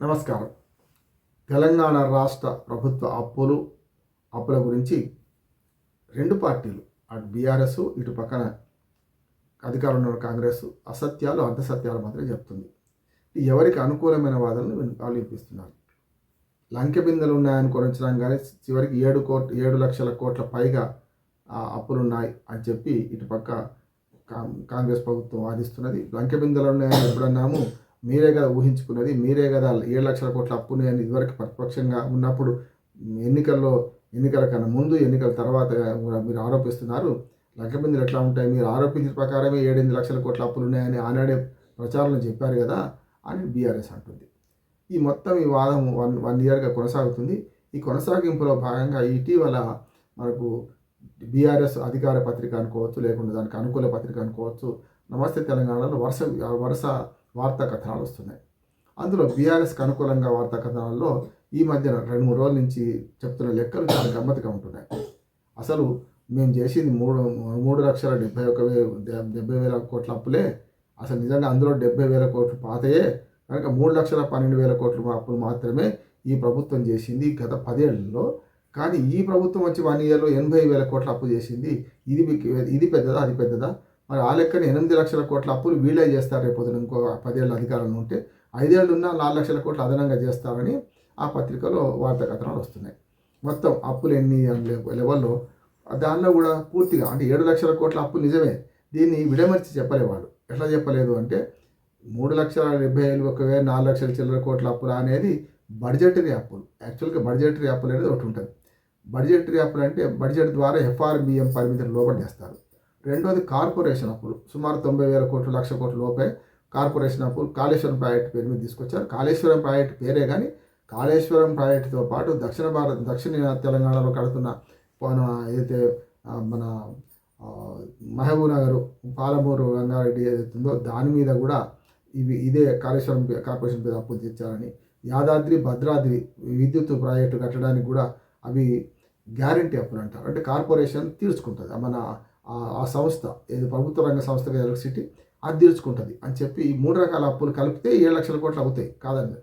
నమస్కారం. తెలంగాణ రాష్ట్ర ప్రభుత్వ అప్పులు అప్పుల గురించి రెండు పార్టీలు అటు బీఆర్ఎస్ ఇటు పక్కన అధికారంలో ఉన్న కాంగ్రెస్ అసత్యాలు అర్ధసత్యాలు మాత్రమే చెప్తుంది. ఎవరికి అనుకూలమైన వాదనలు విన్- వాళ్ళు వినిపిస్తున్నారు. లంకె బిందెలు ఉన్నాయని కొరించడం కానీ చివరికి ఏడు కోట్ ఏడు లక్షల కోట్ల పైగా ఆ, అప్పులు ఉన్నాయి అని చెప్పి ఇటు పక్క కాంగ్రెస్ ప్రభుత్వం వాదిస్తున్నది. లంకె బిందెలు ఉన్నాయని ఎప్పుడన్నాము? మీరే కదా ఊహించుకున్నది మీరే కదా ఏడు లక్షల కోట్ల అప్పు ఉన్నాయని ఇదివరకు ప్రతిపక్షంగా ఉన్నప్పుడు ఎన్నికల్లో ఎన్నికల కన్నా ముందు ఎన్నికల తర్వాత మీరు ఆరోపిస్తున్నారు. లంకె ఎట్లా ఉంటాయి? మీరు ఆరోపించిన ప్రకారమే ఏడెనిమిది లక్షల కోట్ల అప్పులు ఉన్నాయని ఆనాడే ప్రచారంలో చెప్పారు కదా అని బీఆర్ఎస్ అంటుంది. ఈ మొత్తం ఈ వాదం వన్ వన్ ఇయర్గా కొనసాగుతుంది. ఈ కొనసాగింపులో భాగంగా ఇటీవల మనకు బీఆర్ఎస్ అధికార పత్రిక అనుకోవచ్చు లేకుంటే దానికి అనుకూల పత్రిక అనుకోవచ్చు. నమస్తే తెలంగాణలో వరుస వరుస వార్తా కథనాలు వస్తున్నాయి. అందులో బీఆర్ఎస్కి అనుకూలంగా వార్తా కథనాల్లో ఈ మధ్యన రెండు మూడు రోజుల నుంచి చెప్తున్న లెక్కలు చాలా గమ్మతిగా ఉంటున్నాయి. అసలు మేము చేసింది మూడు మూడు లక్షల డెబ్బై ఒక వే డెబ్బై వేల కోట్ల అప్పులే. అసలు నిజంగా అందులో డెబ్బై వేల కోట్లు పాతయే? కనుక మూడు లక్షల పన్నెండు వేల కోట్ల అప్పులు మాత్రమే ఈ ప్రభుత్వం చేసింది గత పదేళ్ళలో. కానీ ఈ ప్రభుత్వం వచ్చి వన్ ఇయర్లో ఎనభై వేల కోట్ల అప్పు చేసింది. ఇది ఇది పెద్దదా? అది పెద్దదా? మరి ఆ లెక్కన ఎనిమిది లక్షల కోట్ల అప్పులు వీళ్ళే చేస్తారు రేపు పొద్దున ఇంకో పదేళ్ళు అధికారంలో ఉంటే ఐదేళ్ళు ఉన్నా నాలుగు లక్షల కోట్లు అదనంగా చేస్తారని ఆ పత్రికలో వార్తా కథనాలు వస్తున్నాయి. మొత్తం అప్పులు ఎన్ని లెవెల్లో దానిలో కూడా పూర్తిగా అంటే ఏడు లక్షల కోట్ల అప్పు నిజమే. దీన్ని విడమర్చి చెప్పలేవాడు ఎట్లా చెప్పలేదు అంటే మూడు లక్షల డెబ్బై ఐదు ఒక వేల నాలుగు లక్షల చిల్లర కోట్ల అప్పులు అనేది బడ్జెటరీ అప్పులు. యాక్చువల్గా బడ్జెటరీ అప్పులు అనేది ఒకటి ఉంటుంది. బడ్జెటరీ అప్పులు అంటే బడ్జెట్ ద్వారా ఎఫ్ఆర్బిఎం పరిమితిని లోపల చేస్తారు. రెండోది కార్పొరేషన్ అప్పులు. సుమారు తొంభై వేల కోట్లు లక్ష కోట్ల లోపే కార్పొరేషన్ అప్పులు కాళేశ్వరం ప్రాజెక్టు పేరు మీద తీసుకొచ్చారు. కాళేశ్వరం ప్రాజెక్టు పేరే కానీ కాళేశ్వరం ప్రాజెక్టుతో పాటు దక్షిణ భారత దక్షిణ తెలంగాణలో కడుతున్న ఏదైతే మన మహబూబ్ నగర్ పాలమూరు రంగారెడ్డి ఏదైతుందో దాని మీద కూడా ఇవి ఇదే కాళేశ్వరం పే- కార్పొరేషన్ మీద అప్పు తెచ్చారని. యాదాద్రి భద్రాద్రి విద్యుత్ ప్రాజెక్టు కట్టడానికి కూడా అవి గ్యారంటీ అప్పులు అంటారు. అంటే కార్పొరేషన్ తీర్చుకుంటుంది. మన ఆ- సంస్థ ఏది ప్రభుత్వ రంగ సంస్థగా ఎలక్ట్రిసిటీ అది తీర్చుకుంటుంది అని చెప్పి ఈ మూడు రకాల అప్పులు కలిపితే ఏడు లక్షల కోట్లు అవుతాయి కాదండి.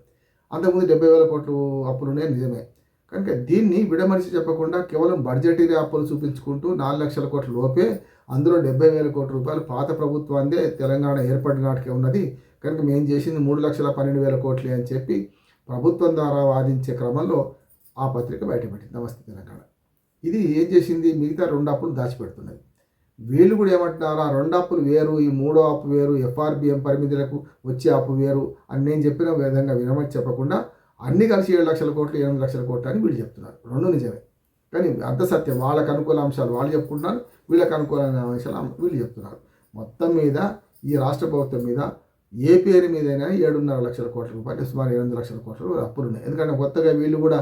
అంతకుముందు డెబ్బై వేల కోట్లు అప్పులు ఉన్నాయి నిజమే. కనుక దీన్ని విడమరిచి చెప్పకుండా కేవలం బడ్జెటరీ అప్పులు చూపించుకుంటూ నాలుగు లక్షల కోట్ల లోపే అందులో డెబ్బై వేల కోట్ల రూపాయలు పాత ప్రభుత్వాందే తెలంగాణ ఏర్పడిన నాటికే ఉన్నది. కనుక మేము చేసింది మూడు లక్షల పన్నెండు వేల కోట్లే అని చెప్పి ప్రభుత్వం ద్వారా వాదించే క్రమంలో ఆ పత్రిక బయటపెట్టింది నమస్తే తెలంగాణ. ఇది ఏం చేసింది? మిగతా రెండు అప్పులు దాచిపెడుతున్నది. వీళ్ళు కూడా ఏమంటున్నారు? ఆ రెండు అప్పులు వేరు ఈ మూడో అప్పు వేరు ఎఫ్ఆర్బిఎం పరిమితులకు వచ్చే అప్పు వేరు అని నేను చెప్పిన విధంగా వినమని చెప్పకుండా అన్ని కలిసి ఏడు లక్షల కోట్లు ఎనిమిది లక్షల కోట్లు అని వీళ్ళు చెప్తున్నారు. రెండు నిజమే. కానీ అర్ధ సత్యం వాళ్ళకు అనుకూల అంశాలు వాళ్ళు చెప్పుకుంటున్నారు వీళ్ళకి అనుకూలమైన అంశాలు వీళ్ళు చెప్తున్నారు. మొత్తం మీద ఈ రాష్ట్ర ప్రభుత్వం మీద ఏ పేరు మీదైనా ఏడున్నర లక్షల కోట్ల రూపాయలు సుమారు ఎనిమిది లక్షల కోట్ల అప్పులు ఉన్నాయి. ఎందుకంటే కొత్తగా వీళ్ళు కూడా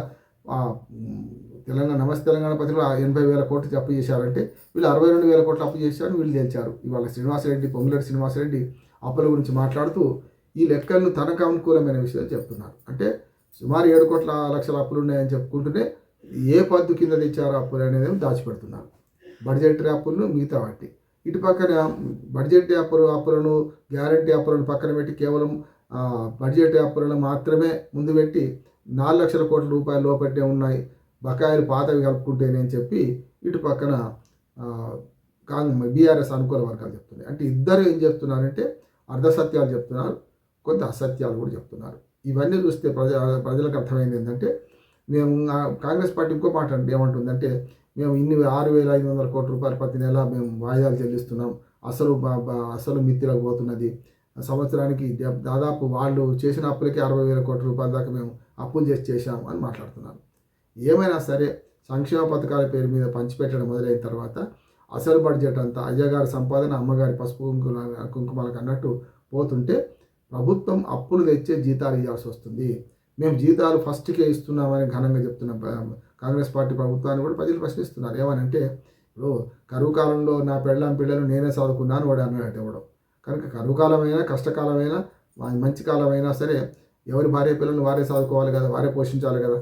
తెలంగాణ నమస్తే తెలంగాణ పత్రికలో ఎనభై వేల కోట్లు అప్పు చేశారంటే వీళ్ళు అరవై రెండు వేల కోట్లు అప్పు చేశారని వీళ్ళు తెలిచారు. ఇవాళ శ్రీనివాసరెడ్డి పొంగులేటి శ్రీనివాసరెడ్డి అప్పుల గురించి మాట్లాడుతూ ఈ లెక్కలను తనకు అనుకూలమైన విషయాలు చెప్తున్నారు. అంటే సుమారు ఏడు కోట్ల లక్షల అప్పులు ఉన్నాయని చెప్పుకుంటూనే ఏ పద్దు కింద తెచ్చారో అప్పులు అనేది దాచిపెడుతున్నారు. బడ్జెటరీ అప్పులను మిగతా వాటి. ఇటు పక్కన బడ్జెటరీ అప్పులు అప్పులను గ్యారంటీ అప్పులను పక్కన పెట్టి కేవలం బడ్జెట్ అప్పులను మాత్రమే ముందు పెట్టి నాలుగు లక్షల కోట్ల రూపాయలు లోపట్టే ఉన్నాయి. బకాయిలు పాతవి కలుపుకుంటేనే చెప్పి ఇటు పక్కన బీఆర్ఎస్ అనుకూల వర్గాలు చెప్తున్నాయి. అంటే ఇద్దరు ఏం చెప్తున్నారంటే అర్ధసత్యాలు చెప్తున్నారు కొంత అసత్యాలు కూడా చెప్తున్నారు. ఇవన్నీ చూస్తే ప్రజ ప్రజలకు అర్థమైంది ఏంటంటే మేము కాంగ్రెస్ పార్టీ ఇంకో మాట అంటే ఏమంటుందంటే మేము ఇన్ని ఆరు వేల ఐదు వందల కోట్ల రూపాయలు ప్రతి నెల మేము వాయిదాలు చెల్లిస్తున్నాం. అసలు అసలు మిత్తిలకు పోతున్నది. సంవత్సరానికి దాదాపు వాళ్ళు చేసిన అప్పులకి అరవై వేల కోట్ల రూపాయల దాకా మేము అప్పులు చేసి చేశాం అని మాట్లాడుతున్నారు. ఏమైనా సరే సంక్షేమ పథకాల పేరు మీద పంచిపెట్టడం మొదలైన తర్వాత అసలు బడ్జెట్ అంతా అయ్యగారి సంపాదన అమ్మగారి పసుపు కుంకుమ కుంకుమలకు అన్నట్టు పోతుంటే ప్రభుత్వం అప్పులు తెచ్చే జీతాలు ఇవ్వాల్సి వస్తుంది. మేము జీతాలు ఫస్ట్కే ఇస్తున్నామని ఘనంగా చెప్తున్న కాంగ్రెస్ పార్టీ ప్రభుత్వాన్ని కూడా ప్రజలు ప్రశ్నిస్తున్నారు ఏమనంటే ఇప్పుడు కరువు కాలంలో నా పెళ్ళాం పిల్లలు నేనే చదువుకున్నాను వాడు అన్నాడు ఎవడో. కనుక కరువు కాలమైనా కష్టకాలమైనా మంచి కాలమైనా సరే ఎవరి భార్య పిల్లల్ని వారే చదువుకోవాలి కదా వారే పోషించాలి కదా.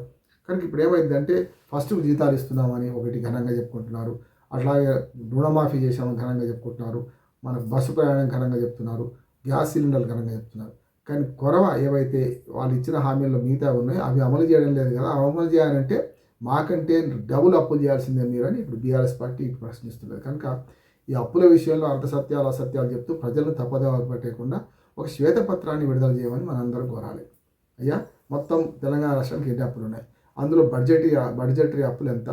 కనుక ఇప్పుడు ఏమైందంటే ఫస్ట్ జీతాలు ఇస్తున్నామని ఒకటి ఘనంగా చెప్పుకుంటున్నారు. అట్లాగే రుణమాఫీ చేశామని ఘనంగా చెప్పుకుంటున్నారు. మనకు బస్సు ప్రయాణం ఘనంగా చెప్తున్నారు. గ్యాస్ సిలిండర్లు ఘనంగా చెప్తున్నారు. కానీ కొరవ ఏవైతే వాళ్ళు ఇచ్చిన హామీల్లో మిగతా ఉన్నాయో అవి అమలు చేయడం లేదు కదా. అమలు చేయాలంటే మాకంటే డబుల్ అప్పులు చేయాల్సిందే మీరు అని ఇప్పుడు బీఆర్ఎస్ పార్టీ ప్రశ్నిస్తున్నారు కనుక ఈ అప్పుల విషయంలో అర్ధ సత్యాలు అసత్యాలు చెప్తూ ప్రజలను తప్పదవ పట్టేయకుండా ఒక శ్వేతపత్రాన్ని విడుదల చేయమని మనందరం కోరాలి. అయ్యా మొత్తం తెలంగాణ రాష్ట్రానికి ఎన్ని అప్పులు ఉన్నాయి? అందులో బడ్జెట్ బడ్జెటరీ అప్పులు ఎంత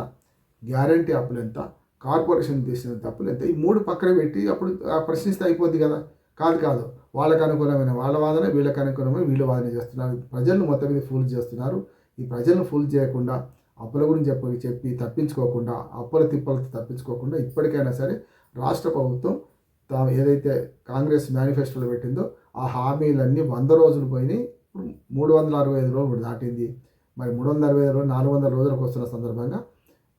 గ్యారంటీ అప్పులు ఎంత కార్పొరేషన్ చేసిన అప్పులు ఎంత ఈ మూడు పక్కన పెట్టి అప్పుడు ఆ ప్రశ్నిస్తే అయిపోద్ది కదా. కాదు కాదు. వాళ్ళకు అనుకూలమైన వాళ్ళ వాదన వీళ్ళకి అనుకూలమైన వీళ్ళ వాదన చేస్తున్నారు. ప్రజలను మొత్తం మీద ఫూల్ చేస్తున్నారు. ఈ ప్రజలను ఫూల్ చేయకుండా అప్పుల గురించి చెప్పి చెప్పి తప్పించుకోకుండా అప్పుల తిప్పలతో తప్పించుకోకుండా ఇప్పటికైనా సరే రాష్ట్ర ప్రభుత్వం తాము ఏదైతే కాంగ్రెస్ మేనిఫెస్టోలో పెట్టిందో ఆ హామీలన్నీ వంద రోజులు పోయినాయి. ఇప్పుడు మూడు వందల అరవై ఐదు రోజులు దాటింది. మరి మూడు వందల అరవై రోజులు నాలుగు వందల రోజులకు వస్తున్న సందర్భంగా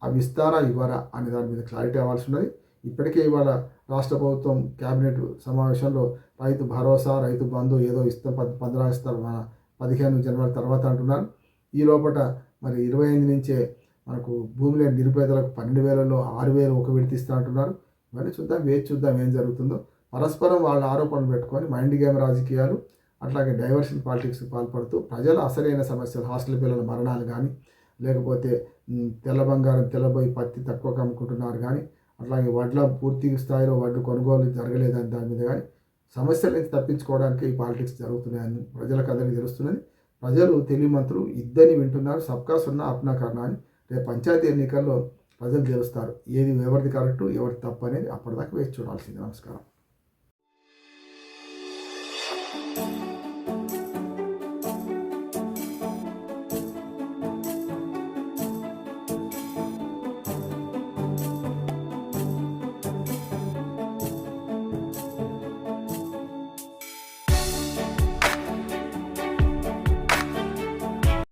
అవి ఇస్తారా ఇవ్వరా అనే దాని మీద క్లారిటీ అవ్వాల్సి ఉన్నది. ఇప్పటికే ఇవాళ రాష్ట్ర ప్రభుత్వం కేబినెట్ సమావేశంలో రైతు భరోసా రైతు బంధు ఏదో ఇస్తాం పద్ పంద్రా ఇస్తారు మన పదిహేను జనవరి తర్వాత అంటున్నారు. ఈ లోపల మరి ఇరవై ఎనిమిది నుంచే మనకు భూమి లేని నిరుపేదలకు పన్నెండు వేలలో ఆరు వేలు ఒక విడత ఇస్తా అంటున్నారు. ఇవన్నీ చూద్దాం వేచి చూద్దాం ఏం జరుగుతుందో. పరస్పరం వాళ్ళ ఆరోపణలు పెట్టుకొని మైండ్ గేమ్ రాజకీయాలు అట్లాగే డైవర్షన్ పాలిటిక్స్కి పాల్పడుతూ ప్రజల అసలైన సమస్యలు హాస్టల్ పిల్లల మరణాలు కానీ లేకపోతే తెల్ల బంగారం తెల్లబోయి పత్తి తక్కువ అమ్ముకుంటున్నారు కానీ అట్లాగే వడ్ల పూర్తి స్థాయిలో వడ్లు కొనుగోలు జరగలేదని దాని మీద కానీ సమస్యల నుంచి తప్పించుకోవడానికి ఈ పాలిటిక్స్ జరుగుతున్నాయని ప్రజలకు అందరికీ తెలుస్తున్నది. ప్రజలు తెలివిమంతులు ఇద్దరిని వింటున్నారు. సబ్కా సున్నా అప్నా కర్ణా అని రేపు పంచాయతీ ఎన్నికల్లో ప్రజలు తెలుస్తారు ఏది ఎవరిది కరెక్టు ఎవరిది తప్పు అనేది అప్పటిదాకా వేచి చూడాల్సింది. నమస్కారం.